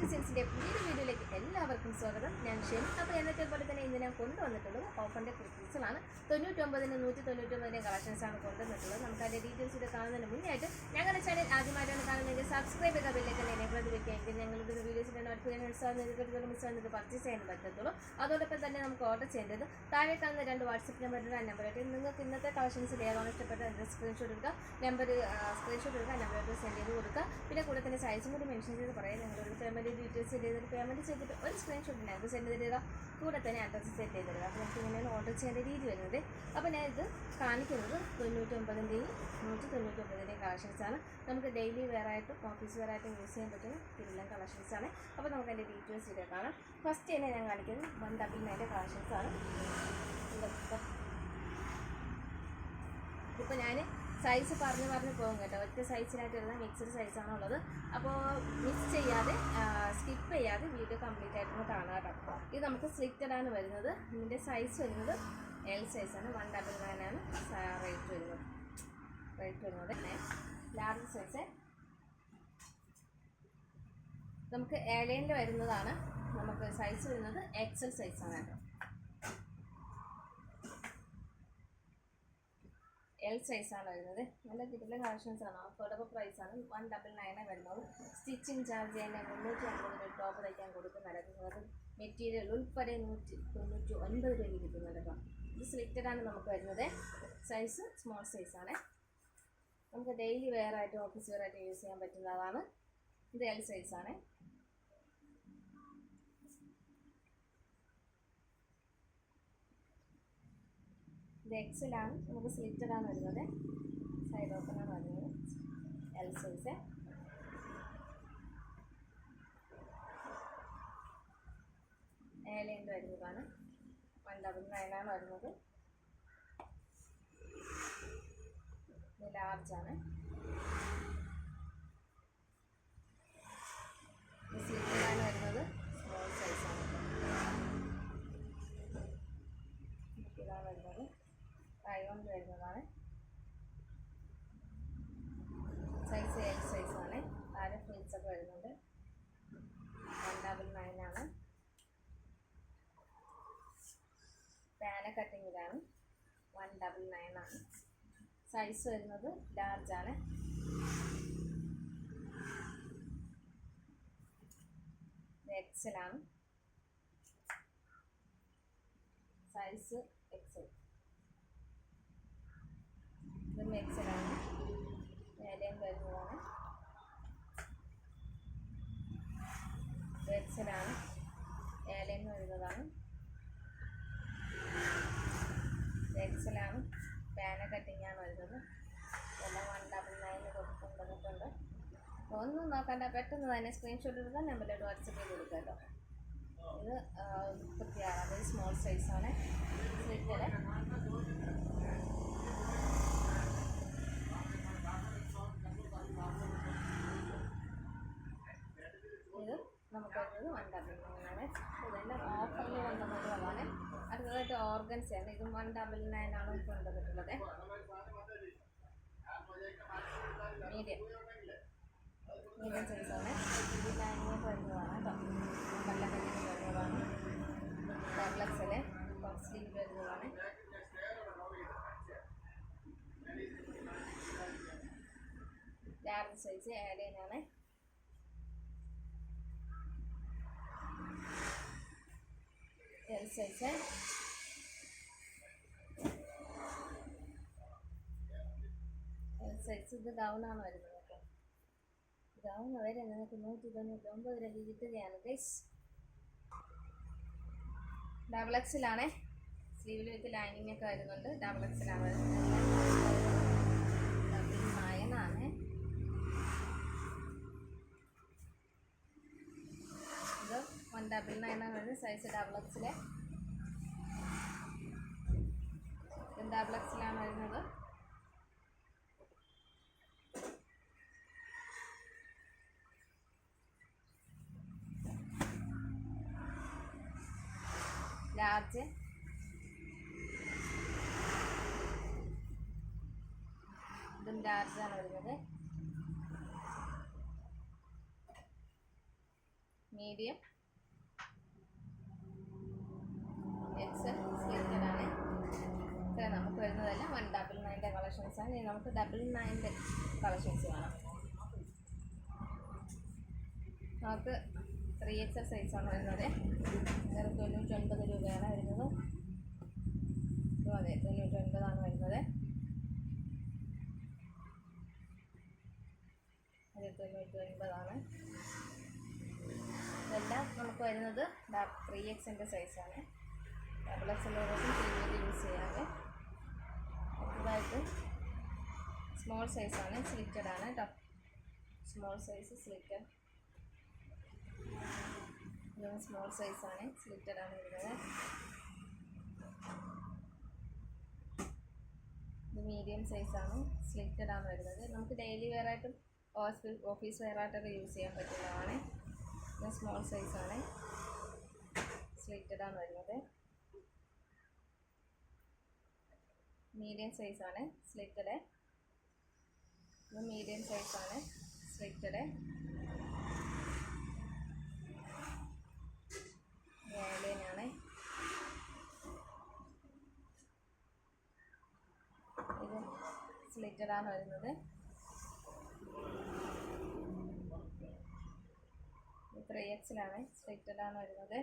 ഡിസൈൻസിന്റെ പുതിയൊരു വീഡിയോയിലേക്ക് എല്ലാവർക്കും സ്വാഗതം. ഞാൻ ഷെമി അപ്പോൾ എന്നത്തെ പോലെ തന്നെ ഇന്ന് ഞാൻ കൊണ്ടുവന്നിട്ടുള്ളത് ഓഫറിന്റെ കുർത്തീസുകളാണ് തൊണ്ണൂറ്റൊമ്പതിന് നൂറ്റി തൊണ്ണൂറ്റൊമ്പതിന്റെ കളക്ഷൻസ് ആണ് കൊണ്ടുവന്നിട്ടുള്ളത്. നമുക്ക് അതിന്റെ ഡീറ്റെയിൽസ് ഇത് കാണുന്നതിന് മുന്നേ ആയിട്ട് ഞങ്ങളുടെ ചാനൽ ആദ്യമായിട്ടാണ് കാണുന്നതെങ്കിൽ സബ്സ്ക്രൈബ് ചെയ്ത ബില്ലേക്ക് വെക്കുകയെങ്കിൽ ഞങ്ങളുടെ വീഡിയോസിന്റെ നോട്ടിഫിക്കേഷൻ മിസ് ആവുന്നത് മിസ് ആവുന്നത് പർച്ചേസ് ചെയ്യാൻ പറ്റത്തുള്ളൂ. അതോടൊപ്പം തന്നെ നമുക്ക് ഓർഡർ ചെയ്യേണ്ടത് താഴെ കാണുന്ന രണ്ട് വാട്സപ്പ് നമ്പറിന്റെ നമ്പറായിട്ട് നിങ്ങൾക്ക് ഇന്നത്തെ കളക്ഷൻസ് ഏതാണ് ഇഷ്ടപ്പെട്ട സ്ക്രീൻഷോട്ട് എടുക്കുക. നമ്പർ സ്ക്രീൻഷോട്ട് എടുക്കുക നമ്പറായിട്ട് സെൻഡ് ചെയ്ത് കൊടുക്കുക. പിന്നെ കൂടെ തന്നെ സൈസും കൂടി മെൻഷൻ ചെയ്ത് പറയാം. നിങ്ങളൊരു പേയ്മെന്റ് ഡീറ്റെയിൽസ് ചെയ്തിട്ട് പേയ്മെന്റ് ചെയ്തിട്ട് ഒരു സ്ക്രീൻഷോട്ട് ഞങ്ങൾക്ക് സെൻഡ് ചെയ്ത് തരിക കൂടെ തന്നെ അഡ്രസ്സ് സെറ്റ് ചെയ്ത് തരിക അപ്പോൾ നമുക്ക് ഇങ്ങനെയാണ് ഓർഡർ ചെയ്യേണ്ട രീതി വരുന്നത്. അപ്പോൾ ഞാൻ ഇത് കാണിക്കുന്നത് തൊണ്ണൂറ്റൊമ്പതിന്റെയും നൂറ്റി തൊണ്ണൂറ്റൊമ്പതിന്റെയും കളക്ഷൻസാണ് നമുക്ക് ഡെയിലി വെയർ ആയിട്ടും ഓഫീസ് വെയർ ആയിട്ടും യൂസ് ചെയ്യാൻ പറ്റുന്ന കിടിലൻ കളക്ഷൻസാണ് അപ്പോൾ നമുക്ക് അതിന്റെ ഡീറ്റെയിൽസ് ഇവിടെ കാണാം. ഫസ്റ്റ് തന്നെ ഞാൻ കാണിക്കുന്നത് വൺ ഡബിൾ നയന്റെ കളക്ഷൻസാണ് ഇപ്പോൾ ഞാൻ സൈസ് പറഞ്ഞ് പറഞ്ഞ് പോകും കേട്ടോ. ഒറ്റ സൈസിലായിട്ടുള്ള മിക്സഡ് സൈസാണ് ഉള്ളത് അപ്പോൾ മിക്സ് ചെയ്യാതെ സ്കിപ്പ് ചെയ്യാതെ വീഡിയോ കംപ്ലീറ്റ് ആയിട്ടൊന്ന് കാണുക കേട്ടോ. ഇത് നമുക്ക് സ്ലിക്റ്റഡ് ആണ് വരുന്നത്. ഇതിന്റെ സൈസ് വരുന്നത് എൽ സൈസാണ് വൺ ഡബിൾ ആണ്. റേറ്റ് വരുന്നത്. റേറ്റ് വരുന്നത് ലാർജ് സൈസ് നമുക്ക് ഏലേന്റെ വരുന്നതാണ്. നമുക്ക് സൈസ് വരുന്നത് എക്സൽ സൈസാണ് കേട്ടോ. എൽ സൈസാണ് വരുന്നത്. നല്ല കിട്ടുന്ന കളക്ഷൻസ് ആണ്. അഫോർഡബിൾ പ്രൈസ് ആണ്. വൺ ഡബിൾ നയനെ വരുന്നത്. സ്റ്റിച്ചിങ് ചാർജ് തന്നെ മുന്നൂറ്റി രൂപ ടോപ്പ് തയ്ക്കാൻ കൊടുക്കുന്നുണ്ട് നിങ്ങൾക്ക് മെറ്റീരിയൽ ഉൾപ്പെടെ നൂറ്റി തൊണ്ണൂറ്റി ഒൻപത് രൂപയ്ക്ക് കിട്ടുന്നുണ്ട് കേട്ടോ. ഇത് ആണ് നമുക്ക് വരുന്നത്. സൈസ് സ്മോൾ സൈസാണ് നമുക്ക് ഡെയിലി വെയർ ആയിട്ട് ഓഫീസ് വെയർ ആയിട്ട് യൂസ് ചെയ്യാൻ പറ്റുന്നതാണ് ഇത് എൽ സൈസാണ് ഇത് എക്സലാണ് നമുക്ക് സ്ലിറ്റഡ് ആണ് വരുന്നത്. സൈഡ് ഓപ്പൺ ആണ് വരുന്നത്. എൽ സൈസ് ഏലന്റെ വരുന്നതാണ്. വൺ ഡബിൾ ആണ് വരുന്നത്. ഇത് ലാർജാണ് ഇത് സ്ലിറ്റഡാണ് വരുന്നത് സ്മോൾ സൈസാണ് ഇതാണ് വരുന്നത് റയോണ്ട് വരുന്നതാണ്. സൈസ് എൽ സൈസാണ് താഴെ ഫ്രീസ് ഒക്കെ വരുന്നുണ്ട്? വൺ ഡബിൾ നയൻ ആണ് പാന കട്ടിങ്ങിലാണ് വൺ ഡബിൾ നയൻ ആണ്. സൈസ് വരുന്നത് ലാർജ് ആണ്. എക്സലാണ് സൈസ് എക്സൽ ഇതും എക്സലാണ് മേലെയും വരുന്നതാണ് ഇത് എക്സലാണ് ഏലയും വരുന്നതാണ് എക്സലാണ് പാന കട്ടിങ്ങാണ് വരുന്നത് എല്ലാം വൺ ഡബിൾ നയന് കൊടുക്കുന്നുണ്ട് ഒന്നും നോക്കണ്ട പെട്ടെന്ന് തന്നെ സ്ക്രീൻഷോട്ട് എടുക്കാൻ നമ്പറിലോട്ട് വാട്സപ്പ് ചെയ്ത് കൊടുക്കാം കേട്ടോ. ഇത് മുപ്പത്തിയാറ് അതായത് സ്മോൾ സൈസാണ് സ്ലിറ്റഡ് ഇത് നമുക്ക് വരുന്നത് വൺ ഡബിൾ നയനാണ് ഇതെല്ലാം ഓഫറിൽ കൊണ്ടുവന്നിട്ടുള്ളതാണ് അടുത്തതായിട്ട് ഓർഗൻസ് ആണ്. ഇതും വൺ ഡബിൾ നയനാണ് കൊണ്ടുവന്നിട്ടുള്ളത്. മീഡിയം. മീഡിയം സൈസാണ് ഇത് ലൈനിങ് വരുന്നതാണ് കേട്ടോ. കല്ലക്കല്ലിന് വരുന്നതാണ് ഡബ്ലക്സിലെ സ്ലീവ് വരുന്നതാണ് ലാർജ് സൈസ് ഏലയിനാണ് എൽ സൈസ് സൈസ് ഇത് ആണ് വരുന്നത് കേട്ടോ. ഗൗൺ വരെ നിങ്ങൾക്ക് നൂറ്റി തൊണ്ണൂറ്റി ഒമ്പത് രൂപ കിട്ടുകയാണ് ഗൈസ് ഡബിൾ എക്സിലാണേ സ്ലീവിൽ വിത്ത് ലൈനിങ് ഒക്കെ വരുന്നുണ്ട്. ഡബിൾ എക്സിലാണ് വരുന്നത്. ഡബിൾ നയനാണ് ഇത് വൺ ഡബിൾ നയനാണ് വരുന്നത്. സൈസ് ഡബിൾ എക്സിലെ ഡബിൾ വരുന്നത്. ലാർജ് ഇതും ലാർജാണ് വരുന്നത്. മീഡിയം ആണ് ഇനി നമുക്ക് ഡബിൾ നയന്റെ കളക്ഷൻസ് കാണാം നമുക്ക് ത്രീ എക്സൽ സൈസാണ് വരുന്നത്. വേറെ തൊണ്ണൂറ്റൊൻപത് രൂപയാണ് വരുന്നത്. അതെ തൊണ്ണൂറ്റൊൻപതാണ് വരുന്നത്. അതെ തൊണ്ണൂറ്റൊൻപതാണ്. ഇതെല്ലാം നമുക്ക് വരുന്നത് ത്രീ എക്സിന്റെ സൈസാണ് ഡബിൾ എക്സ് ടി യൂസ് ചെയ്യാതെ അടുത്തതായിട്ട് സ്മോൾ സൈസാണ് സ്ലിറ്റഡ് ആണ് കേട്ടോ സ്മോൾ സൈസ് സ്ലിറ്റഡ് ഇതും സ്മോൾ സൈസാണ് സ്ലിറ്റഡ് ആണ് വരുന്നത്. ഇത് മീഡിയം സൈസാണ് സ്ലിറ്റഡ് ആണ് വരുന്നത്. നമുക്ക് ഡെയിലി വെയർ ആയിട്ടും ഓഫീസ് വെയർ ആയിട്ടൊക്കെ യൂസ് ചെയ്യാൻ പറ്റുന്നതാണ്. ഇത് സ്മോൾ സൈസാണ് സ്ലിറ്റഡ് ആണ് വരുന്നത്. മീഡിയം സൈസാണ് സ്ലിറ്റഡ് ഇത് മീഡിയം സൈസാണ് സ്ലിറ്റഡ് ഏലനാണ് ഇത് സ്ലിറ്റഡ് ആണ് വരുന്നത്. ത്രീ എക്സിലാണ് ആണ് വരുന്നത്.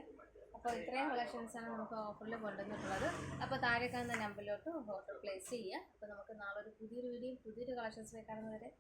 അപ്പോൾ ഇത്രയും കളക്ഷൻസാണ് നമുക്ക് ഓഫറിൽ കൊണ്ടുവന്നിട്ടുള്ളത്. അപ്പോൾ താഴെ കാണുന്ന നമ്പറിലോട്ട് ഓർഡർ പ്ലേസ് ചെയ്യുക അപ്പോൾ നമുക്ക് നാളെ ഒരു പുതിയൊരു വീഡിയോ പുതിയൊരു കളക്ഷൻസിലേക്ക് കാണുന്നവരെ